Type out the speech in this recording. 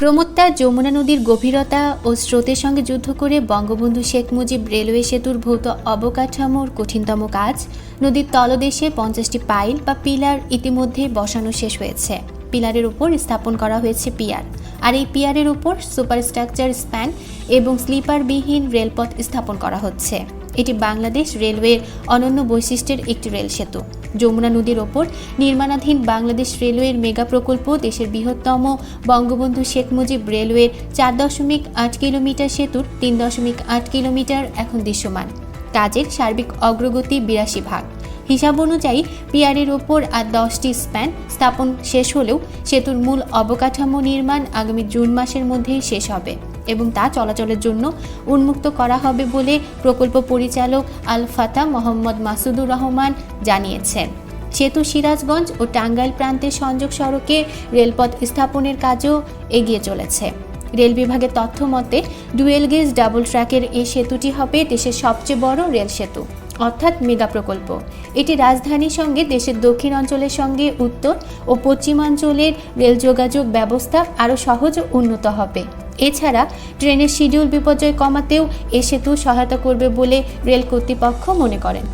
প্রমত্তা যমুনা নদীর গভীরতা ও স্রোতের সঙ্গে যুদ্ধ করে বঙ্গবন্ধু শেখ মুজিব রেলওয়ে সেতুর ভৌত অবকাঠামোর কঠিনতম কাজ, নদীর তলদেশে পঞ্চাশটি পাইল বা পিলার ইতিমধ্যে বসানো শেষ হয়েছে। পিলারের উপর স্থাপন করা হয়েছে পিয়ার। আর এই পিয়ারের উপর সুপারস্ট্রাকচার স্প্যান এবং স্লিপারবিহীন রেলপথ স্থাপন করা হচ্ছে। এটি বাংলাদেশ রেলওয়ের অনন্য বৈশিষ্ট্যের একটি রেল সেতু। যমুনা নদীর ওপর নির্মাণাধীন বাংলাদেশ রেলওয়ের মেগা প্রকল্প দেশের বৃহত্তম বঙ্গবন্ধু শেখ মুজিব রেলওয়ের চার দশমিক আট কিলোমিটার সেতুর তিন দশমিক আট কিলোমিটার এখন দৃশ্যমান। কাজের সার্বিক অগ্রগতি বিরাশি ভাগ। হিসাব অনুযায়ী পিয়ারের ওপর আর দশটি স্প্যান স্থাপন শেষ হলেও সেতুর মূল অবকাঠামো নির্মাণ আগামী জুন মাসের মধ্যেই শেষ হবে এবং তা চলাচলের জন্য উন্মুক্ত করা হবে বলে প্রকল্প পরিচালক আল ফাতা মোহাম্মদ মাসুদুর রহমান জানিয়েছেন। সেতু সিরাজগঞ্জ ও টাঙ্গাইল প্রান্তের সংযোগ সড়কে রেলপথ স্থাপনের কাজও এগিয়ে চলেছে। রেল বিভাগের তথ্য মতে, ডুয়েল গেজ ডাবল ট্র্যাকের এই সেতুটি হবে দেশের সবচেয়ে বড় রেল সেতু। অর্থাৎ মেগা প্রকল্প। এটি রাজধানীর সঙ্গে দেশের দক্ষিণ অঞ্চলের সঙ্গে উত্তর ও পশ্চিমাঞ্চলের রেল যোগাযোগ ব্যবস্থা আরও সহজ ও উন্নত হবে। এছাড়া ট্রেনের শিডিউল বিপর্যয় কমাতেও এ সেতু সহায়তা করবে বলে রেল কর্তৃপক্ষ মনে করেন।